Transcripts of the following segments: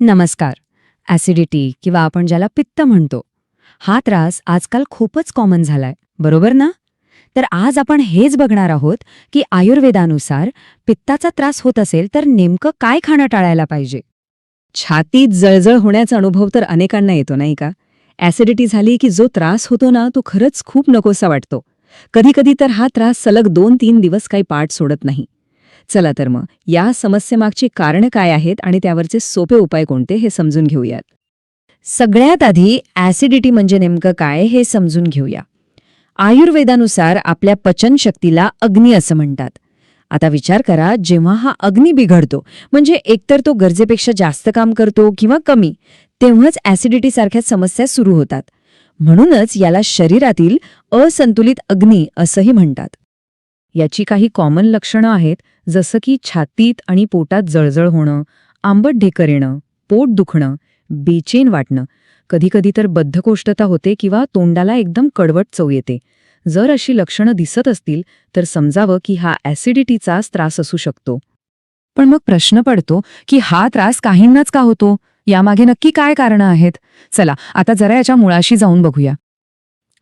नमस्कार. ॲसिडिटी किंवा आपण ज्याला पित्त म्हणतो हा त्रास आजकाल खूपच कॉमन झालाय. बरोबर ना? तर आज आपण हेच बघणार आहोत की आयुर्वेदानुसार पित्ताचा त्रास होत असेल तर नेमकं काय खाणं टाळायला पाहिजे? छातीत जळजळ होण्याचा अनुभव तर अनेकांना येतो नाही का? ॲसिडिटी झाली की जो त्रास होतो ना तो खरंच खूप नकोसा वाटतो. कधीकधी तर हा त्रास सलग दोन तीन दिवस काही पाठ सोडत नाही. चला तर मग या समस्येमागची कारणं काय आहेत आणि त्यावरचे सोपे उपाय कोणते हे समजून घेऊयात. सगळ्यात आधी ॲसिडिटी म्हणजे नेमकं काय हे समजून घेऊया. आयुर्वेदानुसार आपल्या पचनशक्तीला अग्नी असं म्हणतात. आता विचार करा जेव्हा हा अग्नी बिघडतो म्हणजे एकतर तो गरजेपेक्षा जास्त काम करतो किंवा कमी तेव्हाच ॲसिडिटीसारख्या समस्या सुरू होतात. म्हणूनच याला शरीरातील असंतुलित अग्नी असंही म्हणतात. याची काही कॉमन लक्षणं आहेत जसं की छातीत आणि पोटात जळजळ होणं आंबट ढेकर येणं पोट दुखणं बेचेन वाटणं. कधीकधी तर बद्धकोष्ठता होते किंवा तोंडाला एकदम कडवट चव येते. जर अशी लक्षणं दिसत असतील तर समजावं की हा ॲसिडिटीचाच त्रास असू शकतो. पण मग प्रश्न पडतो की हा त्रास काहींनाच का होतो? यामागे नक्की काय कारणं आहेत? चला आता जरा याच्या मुळाशी जाऊन बघूया.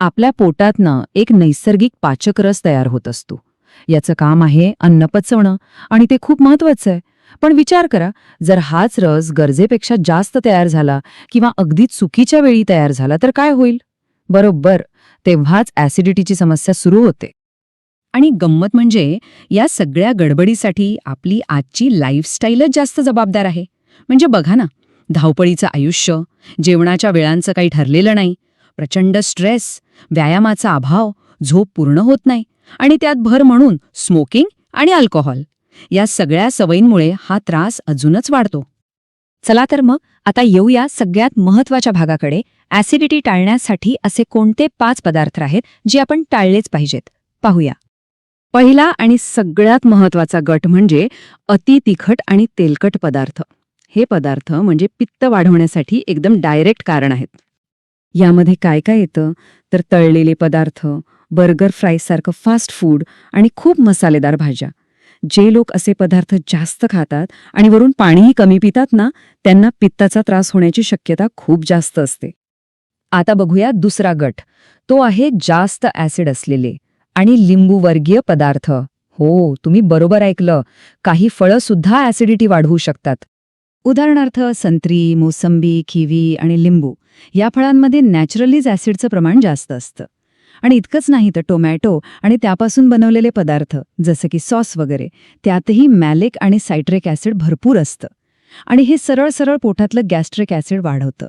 आपल्या पोटातनं एक नैसर्गिक पाचकरस तयार होत असतो. याचं काम आहे अन्न पचवणं. आणि ते खूप महत्वाचं आहे. पण विचार करा जर हाच रस गरजेपेक्षा जास्त तयार झाला किंवा अगदी चुकीच्या वेळी तयार झाला तर काय होईल? बरोबर तेव्हाच ॲसिडिटीची समस्या सुरू होते. आणि गंमत म्हणजे या सगळ्या गडबडीसाठी आपली आजची लाईफस्टाईलच जास्त जबाबदार आहे. म्हणजे बघा ना धावपळीचं आयुष्य जेवणाच्या वेळांचं काही ठरलेलं नाही प्रचंड स्ट्रेस व्यायामाचा अभाव झोप पूर्ण होत नाही आणि त्यात भर म्हणून स्मोकिंग आणि अल्कोहोल. या सगळ्या सवयींमुळे हा त्रास अजूनच वाढतो. चला तर मग आता येऊया सगळ्यात महत्त्वाच्या भागाकडे. ॲसिडिटी टाळण्यासाठी असे कोणते पाच पदार्थ आहेत जे आपण टाळलेच पाहिजेत? पाहूया. पहिला आणि सगळ्यात महत्त्वाचा गट म्हणजे अति तिखट आणि तेलकट पदार्थ. हे पदार्थ म्हणजे पित्त वाढवण्यासाठी एकदम डायरेक्ट कारण आहेत. यामध्ये काय काय येतं? तर तळलेले पदार्थ बर्गर फ्राईजसारखं फास्ट फूड आणि खूप मसालेदार भाज्या. जे लोक असे पदार्थ जास्त खातात आणि वरून पाणीही कमी पितात ना त्यांना पित्ताचा त्रास होण्याची शक्यता खूप जास्त असते. आता बघूया दुसरा गट. तो आहे जास्त ॲसिड असलेले आणि लिंबूवर्गीय पदार्थ. हो तुम्ही बरोबर ऐकलं. काही फळं सुद्धा ॲसिडिटी वाढवू शकतात. उदाहरणार्थ संत्री मोसंबी किवी आणि लिंबू या फळांमध्ये नॅचरलीच ॲसिडचं प्रमाण जास्त असतं. आणि इतकंच नाही तर टोमॅटो आणि त्यापासून बनवलेले पदार्थ जसं की सॉस वगैरे त्यातही मॅलिक आणि सायट्रिक ॲसिड भरपूर असतं. आणि हे सरळ सरळ पोटातलं गॅस्ट्रिक ॲसिड वाढवतं.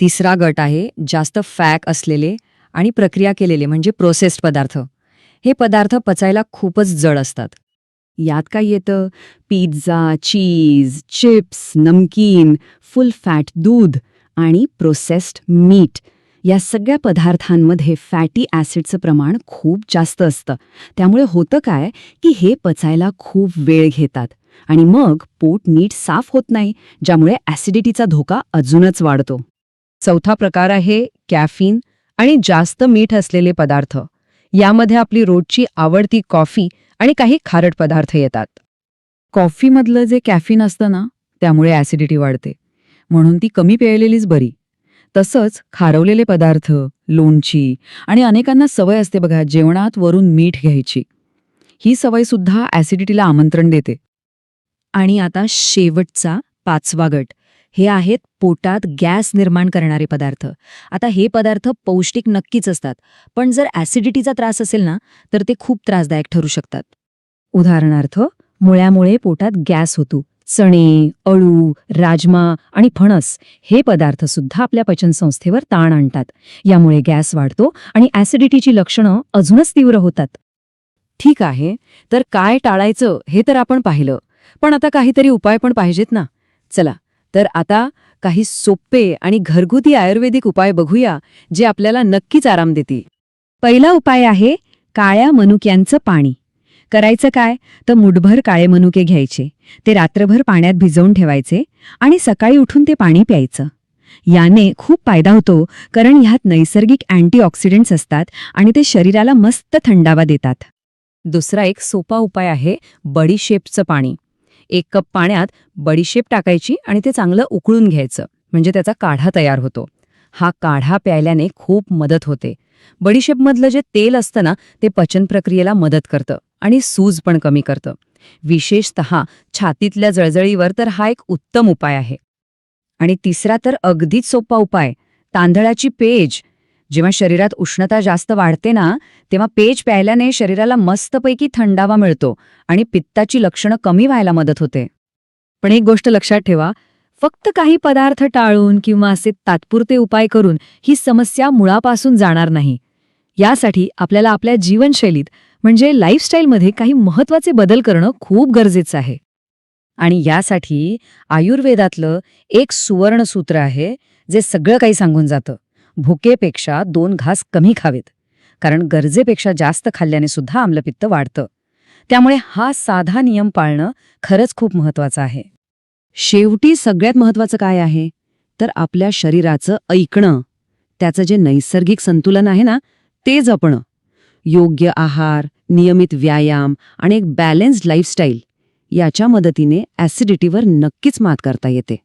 तिसरा गट आहे जास्त फॅक असलेले आणि प्रक्रिया केलेले म्हणजे प्रोसेस्ड पदार्थ. हे पदार्थ पचायला खूपच जड असतात. यात काय येतं? पिझ्झा चीज चिप्स नमकीन फुल फॅट दूध आणि प्रोसेस्ड मीट या सगळ्या पदार्थांमध्ये फॅटी ॲसिडचं प्रमाण खूप जास्त असतं. त्यामुळे होतं काय की हे पचायला खूप वेळ घेतात. आणि मग पोट नीट साफ होत नाही ज्यामुळे ॲसिडिटीचा धोका अजूनच वाढतो. चौथा प्रकार आहे कॅफिन आणि जास्त मीठ असलेले पदार्थ. यामध्ये आपली रोजची आवडती कॉफी आणि काही खारट पदार्थ येतात. कॉफीमधलं जे कॅफिन असतं ना त्यामुळे ॲसिडिटी वाढते. म्हणून ती कमी प्यायलेलीच बरी. तसंच खारवलेले पदार्थ लोणची आणि अनेकांना सवय असते बघा जेवणात वरून मीठ घ्यायची. ही सवय सुद्धा ॲसिडिटीला आमंत्रण देते. आणि आता शेवटचा पाचवा गट. हे आहेत पोटात गॅस निर्माण करणारे पदार्थ. आता हे पदार्थ पौष्टिक नक्कीच असतात पण जर ॲसिडिटीचा त्रास असेल ना तर ते खूप त्रासदायक ठरू शकतात. उदाहरणार्थ मुळ्यामुळे पोटात गॅस होतो. चणे अळू राजमा आणि फणस हे पदार्थ सुद्धा आपल्या पचनसंस्थेवर ताण आणतात. यामुळे गॅस वाढतो आणि ॲसिडिटीची लक्षणं अजूनच तीव्र होतात. ठीक आहे तर काय टाळायचं हे तर आपण पाहिलं. पण आता काहीतरी उपाय पण पाहिजेत ना. चला तर आता काही सोपे आणि घरगुती आयुर्वेदिक उपाय बघूया जे आपल्याला नक्कीच आराम देतील. पहिला उपाय आहे काळ्या मनुक्यांचं पाणी. करायचं काय? तर मुठभर काळे मनुके घ्यायचे. ते रात्रभर पाण्यात भिजवून ठेवायचे आणि सकाळी उठून ते पाणी प्यायचं. याने खूप फायदा होतो कारण ह्यात नैसर्गिक अँटीऑक्सिडंट्स असतात आणि ते शरीराला मस्त थंडावा देतात. दुसरा एक सोपा उपाय आहे बडीशेपचं पाणी. एक कप पाण्यात बडीशेप टाकायची आणि ते चांगलं उकळून घ्यायचं म्हणजे त्याचा काढा तयार होतो. हा काढा प्यायल्याने खूप मदत होते. बडीशेपमधलं जे तेल असतं ना ते पचन प्रक्रियेला मदत करतं. आणि सूज पण कमी करतं. विशेषत छातीतल्या जळजळीवर तर हा एक उत्तम उपाय आहे. आणि तिसरा तर अगदीच सोपा उपाय तांदळाची पेज. जेव्हा शरीरात उष्णता जास्त वाढते ना तेव्हा पेज प्यायल्याने शरीराला मस्तपैकी थंडावा मिळतो आणि पित्ताची लक्षणं कमी व्हायला मदत होते. पण एक गोष्ट लक्षात ठेवा फक्त काही पदार्थ टाळून किंवा असे तात्पुरते उपाय करून ही समस्या मुळापासून जाणार नाही. यासाठी आपल्याला आपल्या जीवनशैलीत म्हणजे लाईफस्टाईलमध्ये काही महत्त्वाचे बदल करणं खूप गरजेचं आहे. आणि यासाठी आयुर्वेदातलं एक सुवर्णसूत्र आहे जे सगळं काही सांगून जातं. भुकेपेक्षा दोन घास कमी खावेत. कारण गरजेपेक्षा जास्त खाल्ल्याने सुद्धा आम्लपित्त वाढतं. त्यामुळे हा साधा नियम पाळणं खरंच खूप महत्वाचं आहे. शेवटी सगळ्यात महत्वाचं काय आहे? तर आपल्या शरीराचं ऐकणं. त्याचं जे नैसर्गिक संतुलन आहे ना ते जपणं. योग्य आहार नियमित व्यायाम आणि एक बॅलन्स्ड लाईफस्टाईल याच्या मदतीने ॲसिडिटीवर नक्कीच मात करता येते.